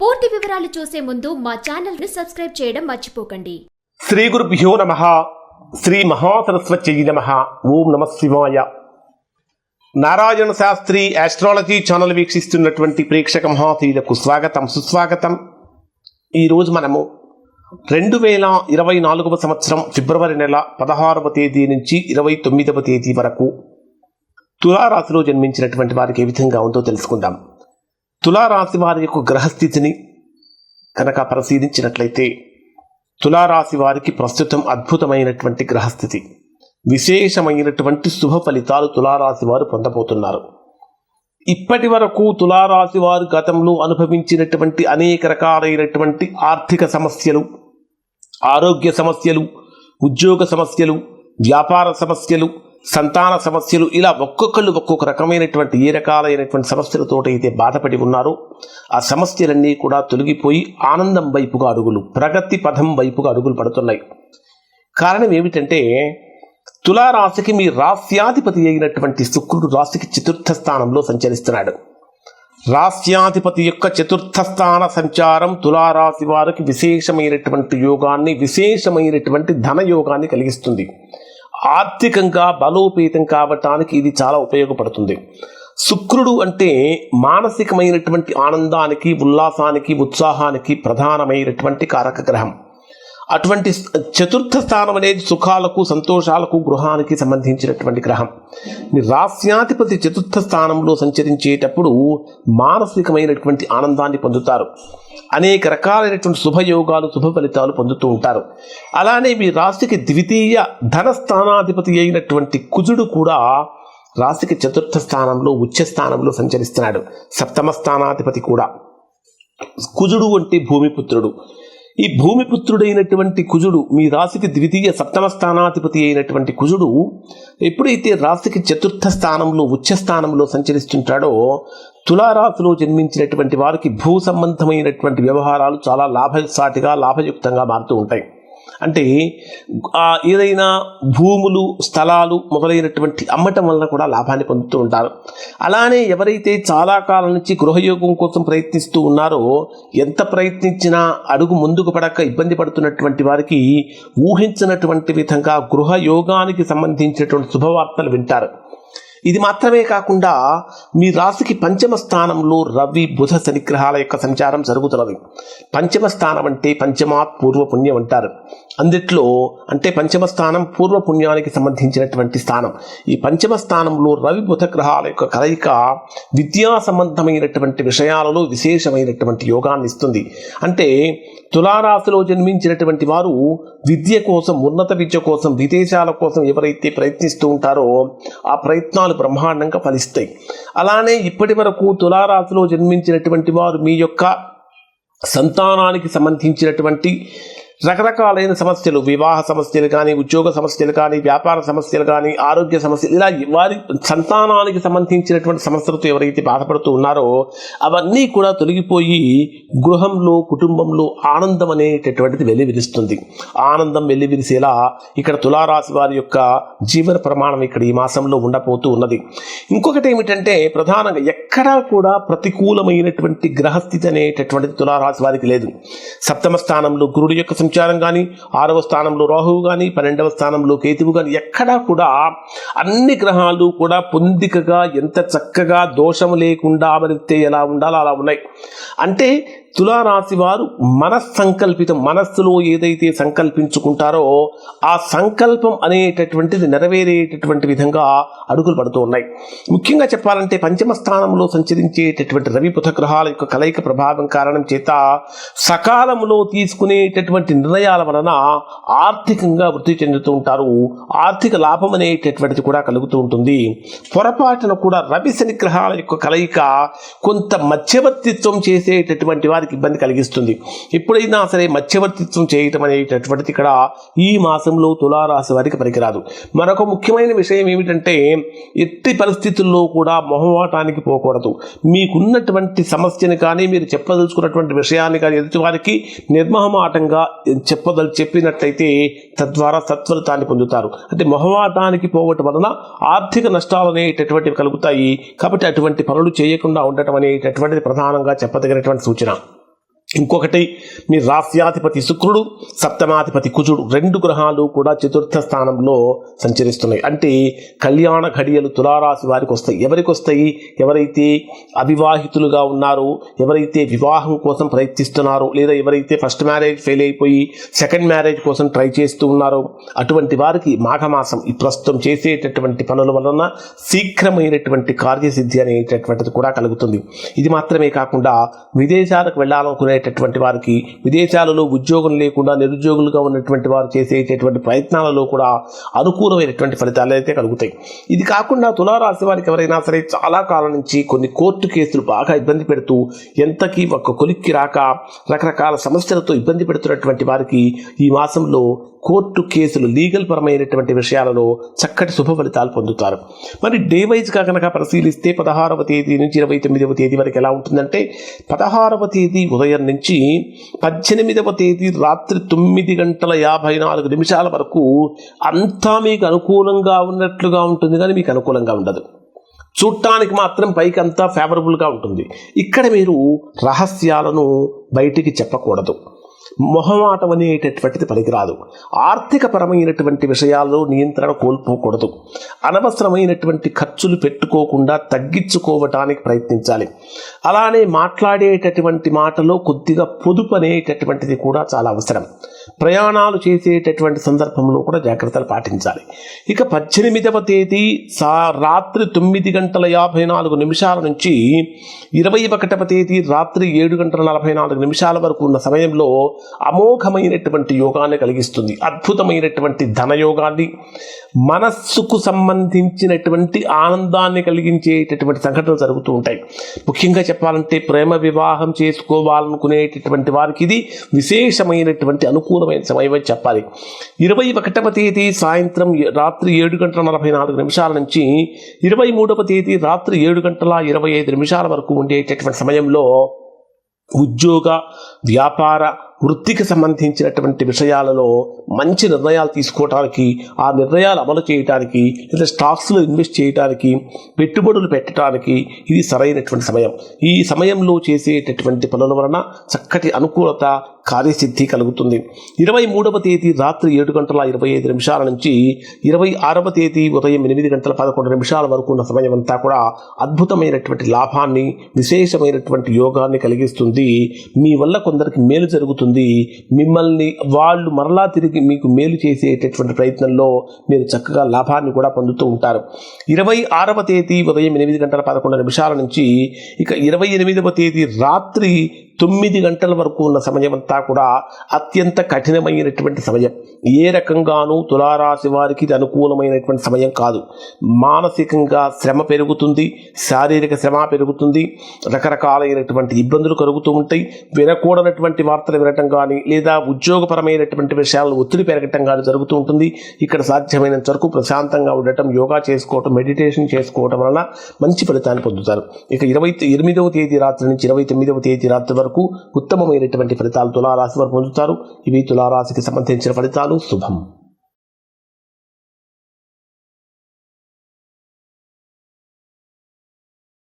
పూర్తి వివరాలు చూసే ముందు మా ఛానల్ని సబ్స్క్రైబ్ చేయడం మర్చిపోకండి. శ్రీ గురుభ్యో నమ. శ్రీ మహాసరస్వతి నమ. ఓం నమ శివాయ. నారాయణ శాస్త్రి ఆస్ట్రాలజీ ఛానల్ వీక్షిస్తున్నటువంటి ప్రేక్షక మహాతీయులకు స్వాగతం సుస్వాగతం. ఈరోజు మనము రెండు వేల ఇరవై నాలుగవ సంవత్సరం ఫిబ్రవరి నెల పదహారవ తేదీ నుంచి ఇరవై తొమ్మిదవ తేదీ వరకు తులారాశిలో జన్మించినటువంటి వారికి ఏ విధంగా ఉందో తెలుసుకుందాం. తులారాశి వారి యొక్క గ్రహస్థితిని కనుక పరిశీలించినట్లయితే తులారాశి వారికి ప్రస్తుతం అద్భుతమైనటువంటి గ్రహస్థితి. విశేషమైనటువంటి శుభ ఫలితాలు తులారాశి వారు పొందబోతున్నారు. ఇప్పటి వరకు తులారాశి వారు గతంలో అనుభవించినటువంటి అనేక రకాలైనటువంటి ఆర్థిక సమస్యలు ఆరోగ్య సమస్యలు ఉద్యోగ సమస్యలు వ్యాపార సమస్యలు సంతాన సమస్యలు ఇలా ఒక్కొక్కళ్ళు ఒక్కొక్క రకమైనటువంటి ఏ రకాలైనటువంటి సమస్యలతోటైతే బాధపడి ఉన్నారో ఆ సమస్యలన్నీ కూడా తొలగిపోయి ఆనందం వైపుగా అడుగులు ప్రగతి పథం వైపుగా అడుగులు పడుతున్నాయి. కారణం ఏమిటంటే తులారాశికి మీ రాస్యాధిపతి అయినటువంటి శుక్రుడు రాశికి చతుర్థ స్థానంలో సంచరిస్తున్నాడు. రాస్యాధిపతి యొక్క చతుర్థ స్థాన సంచారం తులారాశి వారికి విశేషమైనటువంటి యోగాన్ని విశేషమైనటువంటి ధన యోగాన్ని కలిగిస్తుంది. ఆర్థికంగా బలోపేతం కావటానికి ఇది చాలా ఉపయోగపడుతుంది. శుక్రుడు అంటే మానసికమైనటువంటి ఆనందానికి ఉల్లాసానికి ఉత్సాహానికి ప్రధానమైనటువంటి కారక గ్రహం అటువంటి చతుర్థ స్థానం అనేది సుఖాలకు సంతోషాలకు గృహానికి సంబంధించినటువంటి గ్రహం. మీ రాస్యాధిపతి చతుర్థ స్థానంలో సంచరించేటప్పుడు మానసికమైనటువంటి ఆనందాన్ని పొందుతారు. అనేక రకాలైనటువంటి శుభయోగాలు శుభ ఫలితాలు పొందుతూ ఉంటారు. అలానే మీ రాశికి ద్వితీయ ధన స్థానాధిపతి అయినటువంటి కుజుడు కూడా రాశికి చతుర్థ స్థానంలో ఉచ్చ స్థానంలో సంచరిస్తున్నాడు. సప్తమ స్థానాధిపతి కూడా. కుజుడు అంటే భూమిపుత్రుడు. ఈ భూమిపుత్రుడైనటువంటి కుజుడు మీ రాశికి ద్వితీయ సప్తమ స్థానాధిపతి అయినటువంటి కుజుడు ఎప్పుడైతే రాశికి చతుర్థ స్థానంలో ఉచ్చ స్థానంలో సంచరిస్తుంటాడో తులారాశిలో జన్మించినటువంటి వారికి భూ సంబంధమైనటువంటి వ్యవహారాలు చాలా లాభసాటిగా లాభయుక్తంగా మారుతూ ఉంటాయి. అంటే ఏదైనా భూములు స్థలాలు మొదలైనటువంటి అమ్మటం వలన కూడా లాభాన్ని పొందుతూ ఉంటారు. అలానే ఎవరైతే చాలా కాలం నుంచి గృహయోగం కోసం ప్రయత్నిస్తూ ఉన్నారో ఎంత ప్రయత్నించినా అడుగు ముందుకు పడక ఇబ్బంది పడుతున్నటువంటి వారికి ఊహించినటువంటి విధంగా గృహయోగానికి సంబంధించినటువంటి శుభవార్తలు వింటారు. ఇది మాత్రమే కాకుండా మీ రాశికి పంచమ స్థానంలో రవి బుధ శనిగ్రహాల యొక్క సంచారం జరుగుతున్నది. పంచమ స్థానం అంటే పంచమాత్ పూర్వ పుణ్యం అంటారు. అందుట్లో అంటే పంచమ స్థానం పూర్వ పుణ్యానికి సంబంధించినటువంటి స్థానం. ఈ పంచమ స్థానంలో రవి బుధ గ్రహాల యొక్క కలయిక విద్యా సంబంధమైనటువంటి విషయాలలో విశేషమైనటువంటి యోగాన్ని ఇస్తుంది. అంటే తులారాశిలో జన్మించినటువంటి వారు విద్య కోసం ఉన్నత విద్య కోసం విదేశాల కోసం ఎవరైతే ప్రయత్నిస్తూ ఉంటారో ఆ ప్రయత్నాలు బ్రహ్మాండంగా ఫలిస్తాయి. అలానే ఇప్పటి వరకు తులారాశిలో జన్మించినటువంటి వారు మీ యొక్క సంతానానికి సంబంధించినటువంటి రకరకాలైన సమస్యలు వివాహ సమస్యలు కానీ ఉద్యోగ సమస్యలు కానీ వ్యాపార సమస్యలు కానీ ఆరోగ్య సమస్యలు ఇలా వారి సంతానానికి సంబంధించినటువంటి సమస్యలతో ఎవరైతే బాధపడుతూ ఉన్నారో అవన్నీ కూడా తొలగిపోయి గృహంలో కుటుంబంలో ఆనందం అనేటటువంటిది వెల్లివిరుస్తుంది. ఆనందం వెల్లివిరిసేలా ఇక్కడ తులారాశి వారి యొక్క జీవన ప్రమాణం ఇక్కడ ఈ మాసంలో ఉండబోతూ ఉన్నది. ఇంకొకటి ఏమిటంటే ప్రధానంగా ఎక్కడా కూడా ప్రతికూలమైనటువంటి గ్రహస్థితి అనేటటువంటిది తులారాశి వారికి లేదు. సప్తమ స్థానంలో గురుడు యొక్క సంచారం కానీ ఆరవ స్థానంలో రాహువు కానీ పన్నెండవ స్థానంలో కేతువు కానీ ఎక్కడా కూడా అన్ని గ్రహాలు కూడా పొందికగా ఎంత చక్కగా దోషం లేకుండా అమరితే ఎలా ఉండాలో అలా ఉన్నాయి. అంటే తులారాశి వారు మనస్సంకల్పితం మనస్సులో ఏదైతే సంకల్పించుకుంటారో ఆ సంకల్పం అనేటటువంటిది నెరవేరేటటువంటి విధంగా అడుగులు పడుతూ ఉన్నాయి. ముఖ్యంగా చెప్పాలంటే పంచమ స్థానంలో సంచరించేటటువంటి రవి పుతగ్రహాల గ్రహాల యొక్క కలయిక ప్రభావం కారణం చేత సకాలంలో తీసుకునేటటువంటి నిర్ణయాల వలన ఆర్థికంగా వృద్ధి చెందుతూ ఉంటారు. ఆర్థిక లాభం అనేటటువంటిది కూడా కలుగుతూ ఉంటుంది. పొరపాటున కూడా రవి శని గ్రహాల యొక్క కలయిక కొంత మధ్యవర్తిత్వం చేసేటటువంటి వారికి ఇబ్బంది కలిగిస్తుంది. ఎప్పుడైనా సరే మధ్యవర్తిత్వం చేయటం అనేటటువంటిది ఇక్కడ ఈ మాసంలో తులారాశి వారికి పనికిరాదు. మరొక ముఖ్యమైన విషయం ఏమిటంటే ఎట్టి పరిస్థితుల్లో కూడా మొహమాటానికి పోకూడదు. మీకున్నటువంటి సమస్యని కానీ మీరు చెప్పదలుచుకున్నటువంటి విషయాన్ని కానీ ఎదుటివారికి నిర్మహమాటంగా చెప్పదలు చెప్పినట్లయితే తద్వారా సత్ఫలితాన్ని పొందుతారు. అంటే మొహమాటానికి పోవటం వలన ఆర్థిక నష్టాలు అనేటటువంటివి కలుగుతాయి. కాబట్టి అటువంటి పనులు చేయకుండా ఉండటం అనేటటువంటిది ప్రధానంగా చెప్పదగినటువంటి సూచన. ఇంకొకటి మీ రాస్యాధిపతి శుక్రుడు సప్తమాధిపతి కుజుడు రెండు గ్రహాలు కూడా చతుర్థ స్థానంలో సంచరిస్తున్నాయి. అంటే కళ్యాణ ఘడియలు తులారాశి వారికి వస్తాయి. ఎవరికి వస్తాయి? ఎవరైతే అవివాహితులుగా ఉన్నారో ఎవరైతే వివాహం కోసం ప్రయత్నిస్తున్నారో లేదా ఎవరైతే ఫస్ట్ మ్యారేజ్ ఫెయిల్ అయిపోయి సెకండ్ మ్యారేజ్ కోసం ట్రై చేస్తూ ఉన్నారో అటువంటి వారికి మాఘమాసం ఈ ప్రస్తుతం చేసేటటువంటి పనుల వలన శీఘ్రమైనటువంటి కార్యసిద్ధి అనేటటువంటిది కూడా కలుగుతుంది. ఇది మాత్రమే కాకుండా విదేశాలకు వెళ్ళాలనుకునే అనేటటువంటి వారికి విదేశాలలో ఉద్యోగం లేకుండా నిరుద్యోగులుగా ఉన్నటువంటి వారు చేసేటటువంటి ప్రయత్నాలలో కూడా అనుకూలమైనటువంటి ఫలితాలు అయితే కలుగుతాయి. ఇది కాకుండా తులారాశి వారికి ఎవరైనా సరే చాలా కాలం నుంచి కొన్ని కోర్టు కేసులు బాగా ఇబ్బంది పెడుతూ ఎంతకీ ఒక కొలిక్కి రాక రకరకాల సమస్యలతో ఇబ్బంది పెడుతున్నటువంటి వారికి ఈ మాసంలో కోర్టు కేసులు లీగల్ పరమైనటువంటి విషయాలలో చక్కటి శుభ ఫలితాలు పొందుతారు. మరి డే వైజ్గా కనుక పరిశీలిస్తే పదహారవ తేదీ నుంచి ఇరవై తొమ్మిదవ తేదీ వరకు ఎలా ఉంటుందంటే పదహారవ తేదీ ఉదయం నుంచి పద్దెనిమిదవ తేదీ రాత్రి తొమ్మిది గంటల యాభై నాలుగు నిమిషాల వరకు అంతా మీకు అనుకూలంగా ఉన్నట్లుగా ఉంటుంది కానీ మీకు అనుకూలంగా ఉండదు. చూడటానికి మాత్రం పైకి అంతా ఫేవరబుల్గా ఉంటుంది. ఇక్కడ మీరు రహస్యాలను బయటికి చెప్పకూడదు. మొహమాటం అనేటటువంటిది పనికిరాదు. ఆర్థిక పరమైనటువంటి విషయాల్లో నియంత్రణ కోల్పోకూడదు. అనవసరమైనటువంటి ఖర్చులు పెట్టుకోకుండా తగ్గించుకోవటానికి ప్రయత్నించాలి. అలానే మాట్లాడేటటువంటి మాటలో కొద్దిగా పొదుపు అనేటటువంటిది కూడా చాలా అవసరం. ప్రయాణాలు చేసేటటువంటి సందర్భంలో కూడా జాగ్రత్తలు పాటించాలి. ఇక పద్దెనిమిదవ తేదీ సా రాత్రి తొమ్మిది గంటల యాభై నాలుగు నిమిషాల నుంచి ఇరవై ఒకటవ తేదీ రాత్రి ఏడు గంటల నలభై నాలుగు నిమిషాల వరకు ఉన్న సమయంలో అమోఘమైనటువంటి యోగాన్ని కలిగిస్తుంది. అద్భుతమైనటువంటి ధనయోగాన్ని మనస్సుకు సంబంధించినటువంటి ఆనందాన్ని కలిగించేటటువంటి సంఘటనలు జరుగుతూ ఉంటాయి. ముఖ్యంగా చెప్పాలంటే ప్రేమ వివాహం చేసుకోవాలనుకునేటటువంటి వారికి ఇది విశేషమైనటువంటి అనుకూల అనుకూలమైన సమయం అని చెప్పాలి. ఇరవై ఒకటవ తేదీ సాయంత్రం రాత్రి ఏడు గంటల నలభై నాలుగు నిమిషాల నుంచి ఇరవై మూడవ తేదీ రాత్రి ఏడు గంటల ఇరవై ఐదు నిమిషాల వరకు ఉండేటటువంటి సమయంలో ఉద్యోగ వ్యాపార వృత్తికి సంబంధించినటువంటి విషయాలలో మంచి నిర్ణయాలు తీసుకోవడానికి ఆ నిర్ణయాలు అమలు చేయడానికి లేదా స్టాక్స్లో ఇన్వెస్ట్ చేయడానికి పెట్టుబడులు పెట్టడానికి ఇది సరైనటువంటి సమయం. ఈ సమయంలో చేసేటటువంటి పనుల వలన చక్కటి అనుకూలత కార్యసిద్ధి కలుగుతుంది. ఇరవై మూడవ తేదీ రాత్రి ఏడు గంటల ఇరవై ఐదు నిమిషాల నుంచి ఇరవై ఆరవ తేదీ ఉదయం ఎనిమిది గంటల పదకొండు నిమిషాల వరకు ఉన్న సమయం అంతా కూడా అద్భుతమైనటువంటి లాభాన్ని విశేషమైనటువంటి యోగాన్ని కలిగిస్తుంది. మీ వల్ల కొందరికి మేలు జరుగుతుంది. మిమ్మల్ని వాళ్ళు మరలా తిరిగి మీకు మేలు చేసేటటువంటి ప్రయత్నంలో మీరు చక్కగా లాభాన్ని కూడా పొందుతూ ఉంటారు. ఇరవై ఆరవ తేదీ ఉదయం ఎనిమిది గంటల పదకొండు నిమిషాల నుంచి ఇక ఇరవై ఎనిమిదవ తేదీ రాత్రి తొమ్మిది గంటల వరకు ఉన్న సమయం అంతా కూడా అత్యంత కఠినమైనటువంటి సమయం. ఏ రకంగానూ తులారాశి వారికి ఇది అనుకూలమైనటువంటి సమయం కాదు. మానసికంగా శ్రమ పెరుగుతుంది శారీరక శ్రమ పెరుగుతుంది రకరకాలైనటువంటి ఇబ్బందులు కలుగుతూ ఉంటాయి. వినకూడనటువంటి వార్తలు వినటం కానీ లేదా ఉద్యోగపరమైనటువంటి విషయాలను ఒత్తిడి పెరగటం కానీ జరుగుతూ ఉంటుంది. ఇక్కడ సాధ్యమైనంత వరకు ప్రశాంతంగా ఉండటం యోగా చేసుకోవటం మెడిటేషన్ చేసుకోవటం వలన మంచి ఫలితాన్ని పొందుతారు. ఇక ఇరవై ఎనిమిదవ తేదీ రాత్రి నుంచి ఇరవై తొమ్మిదవ తేదీ రాత్రి వరకు వరకు ఉత్తమమైనటువంటి ఫలితాలు తులారాశి వారు పొందుతారు. ఇవి తులారాశికి సంబంధించిన ఫలితాలు. శుభం.